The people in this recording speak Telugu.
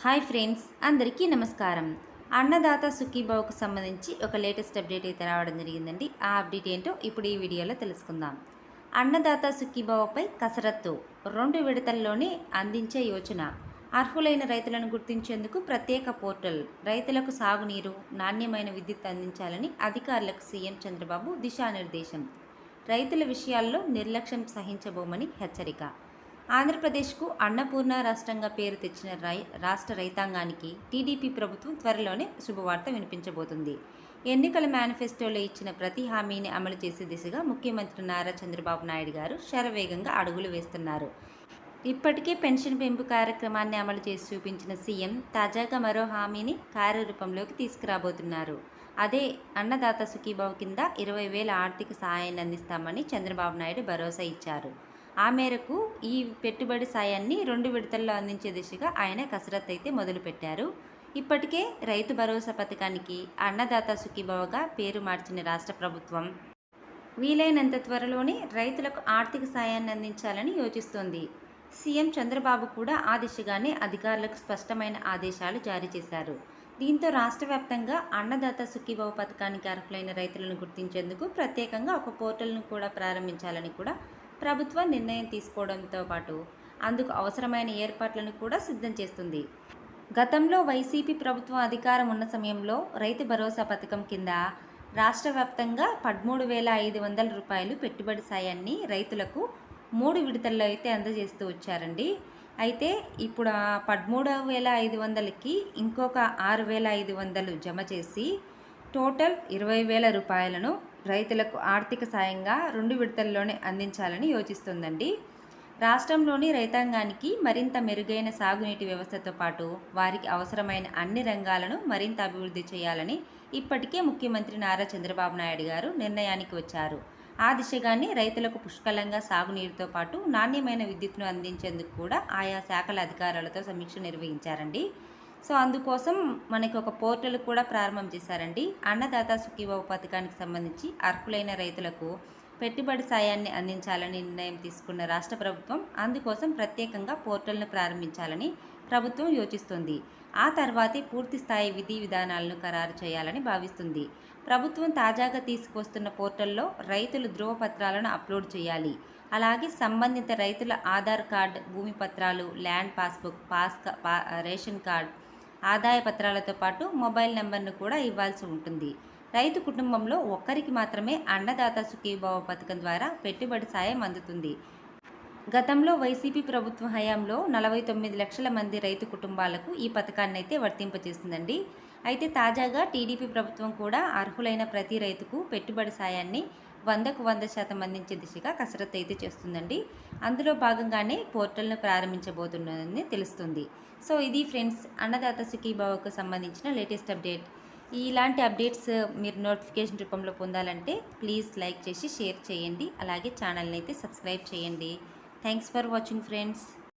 హాయ్ ఫ్రెండ్స్ అందరికీ నమస్కారం. అన్నదాత సుఖీబావుకు సంబంధించి ఒక లేటెస్ట్ అప్డేట్ అయితే రావడం జరిగిందండి. ఆ అప్డేట్ ఏంటో ఇప్పుడు ఈ వీడియోలో తెలుసుకుందాం. అన్నదాత సుఖీబావుపై కసరత్తు రెండు విడతల్లోనే అందించే యోచన. అర్హులైన రైతులను గుర్తించేందుకు ప్రత్యేక పోర్టల్ రైతులకు సాగునీరు నాణ్యమైన విద్యుత్ అందించాలని అధికారులకు సీఎం చంద్రబాబు దిశానిర్దేశం. రైతుల విషయాల్లో నిర్లక్ష్యం సహించబోమని హెచ్చరిక. ఆంధ్రప్రదేశ్కు అన్నపూర్ణ రాష్ట్రంగా పేరు తెచ్చిన రై రాష్ట్ర రైతాంగానికి టీడీపీ ప్రభుత్వం త్వరలోనే శుభవార్త వినిపించబోతుంది. ఎన్నికల మేనిఫెస్టోలో ఇచ్చిన ప్రతి హామీని అమలు చేసే దిశగా ముఖ్యమంత్రి నారా చంద్రబాబు నాయుడు గారు శరవేగంగా అడుగులు వేస్తున్నారు. ఇప్పటికే పెన్షన్ పెంపు కార్యక్రమాన్ని అమలు చేసి చూపించిన సీఎం తాజాగా మరో హామీని కార్యరూపంలోకి తీసుకురాబోతున్నారు. అదే అన్నదాత సుఖీభావ్ కింద ఇరవై వేల ఆర్థిక సహాయాన్ని అందిస్తామని చంద్రబాబు నాయుడు భరోసా ఇచ్చారు. ఆ మేరకు ఈ పెట్టుబడి సాయాన్ని రెండు విడతల్లో అందించే దిశగా ఆయన కసరత్తు అయితే మొదలుపెట్టారు. ఇప్పటికే రైతు భరోసా పథకానికి అన్నదాత సుఖీభావగా పేరు మార్చిన రాష్ట్ర ప్రభుత్వం. వీలైనంత త్వరలోనే రైతులకు ఆర్థిక సాయాన్ని అందించాలని యోచిస్తోంది. సీఎం చంద్రబాబు కూడా ఆ దిశగానే అధికారులకు స్పష్టమైన ఆదేశాలు జారీ చేశారు. దీంతో రాష్ట్ర వ్యాప్తంగా అన్నదాత సుఖీభావ పథకానికి అర్హులైన రైతులను గుర్తించేందుకు ప్రత్యేకంగా ఒక పోర్టల్ను కూడా ప్రారంభించాలని కూడా ప్రభుత్వం నిర్ణయం తీసుకోవడంతో పాటు అందుకు అవసరమైన ఏర్పాట్లను కూడా సిద్ధం చేస్తుంది. గతంలో వైసీపీ ప్రభుత్వం అధికారం ఉన్న సమయంలో రైతు భరోసా పథకం కింద రాష్ట్ర వ్యాప్తంగా పదమూడు వేల ఐదు వందల రూపాయలు పెట్టుబడి సాయాన్ని రైతులకు మూడు విడతల్లో అయితే అందజేస్తూ వచ్చారండి. అయితే ఇప్పుడు ఆ పదమూడు వేల ఐదు వందలకి ఇంకొక ఆరు వేల ఐదు వందలు జమ చేసి టోటల్ ఇరవై వేల రూపాయలను రైతులకు ఆర్థిక సాయంగా రెండు విడతల్లోనే అందించాలని యోచిస్తుందండి. రాష్ట్రంలోని రైతాంగానికి మరింత మెరుగైన సాగునీటి వ్యవస్థతో పాటు వారికి అవసరమైన అన్ని రంగాలను మరింత అభివృద్ధి చేయాలని ఇప్పటికే ముఖ్యమంత్రి నారా చంద్రబాబు నాయుడు గారు నిర్ణయానికి వచ్చారు. ఆ దిశగానే రైతులకు పుష్కలంగా సాగునీరుతో పాటు నాణ్యమైన విద్యుత్ను అందించేందుకు కూడా ఆయా శాఖల అధికారులతో సమీక్ష నిర్వహించారండి. సో అందుకోసం మనకి ఒక పోర్టల్ కూడా ప్రారంభం చేశారండి. అన్నదాత సుఖీభావ పథకానికి సంబంధించి అర్హులైన రైతులకు పెట్టుబడి సాయాన్ని అందించాలని నిర్ణయం తీసుకున్న రాష్ట్ర ప్రభుత్వం అందుకోసం ప్రత్యేకంగా పోర్టల్ను ప్రారంభించాలని ప్రభుత్వం యోచిస్తుంది. ఆ తర్వాతే పూర్తి స్థాయి విధి విధానాలను ఖరారు చేయాలని భావిస్తుంది. ప్రభుత్వం తాజాగా తీసుకొస్తున్న పోర్టల్లో రైతులు ధృవపత్రాలను అప్లోడ్ చేయాలి. అలాగే సంబంధిత రైతుల ఆధార్ కార్డ్ భూమి పత్రాలు ల్యాండ్ పాస్బుక్ పాస్ పా రేషన్ కార్డ్ ఆదాయ పత్రాలతో పాటు మొబైల్ నెంబర్ను కూడా ఇవ్వాల్సి ఉంటుంది. రైతు కుటుంబంలో ఒక్కరికి మాత్రమే అన్నదాత సుఖీభావ పథకం ద్వారా పెట్టుబడి సాయం అందుతుంది. గతంలో వైసీపీ ప్రభుత్వం హయాంలో నలభై తొమ్మిది లక్షల మంది రైతు కుటుంబాలకు ఈ పథకాన్ని అయితే వర్తింపజేసిందండి. అయితే తాజాగా టీడీపీ ప్రభుత్వం కూడా అర్హులైన ప్రతి రైతుకు పెట్టుబడి సాయాన్ని వందకు వంద శాతం అందించే దిశగా కసరత్తు అయితే చేస్తుందండి. అందులో భాగంగానే పోర్టల్ను ప్రారంభించబోతున్నదని తెలుస్తుంది. సో ఇది ఫ్రెండ్స్ అన్నదాత సుఖీభావకు సంబంధించిన లేటెస్ట్ అప్డేట్. ఇలాంటి అప్డేట్స్ మీరు నోటిఫికేషన్ రూపంలో పొందాలంటే ప్లీజ్ లైక్ చేసి షేర్ చేయండి. అలాగే ఛానల్ని అయితే సబ్స్క్రైబ్ చేయండి. Thanks for watching friends.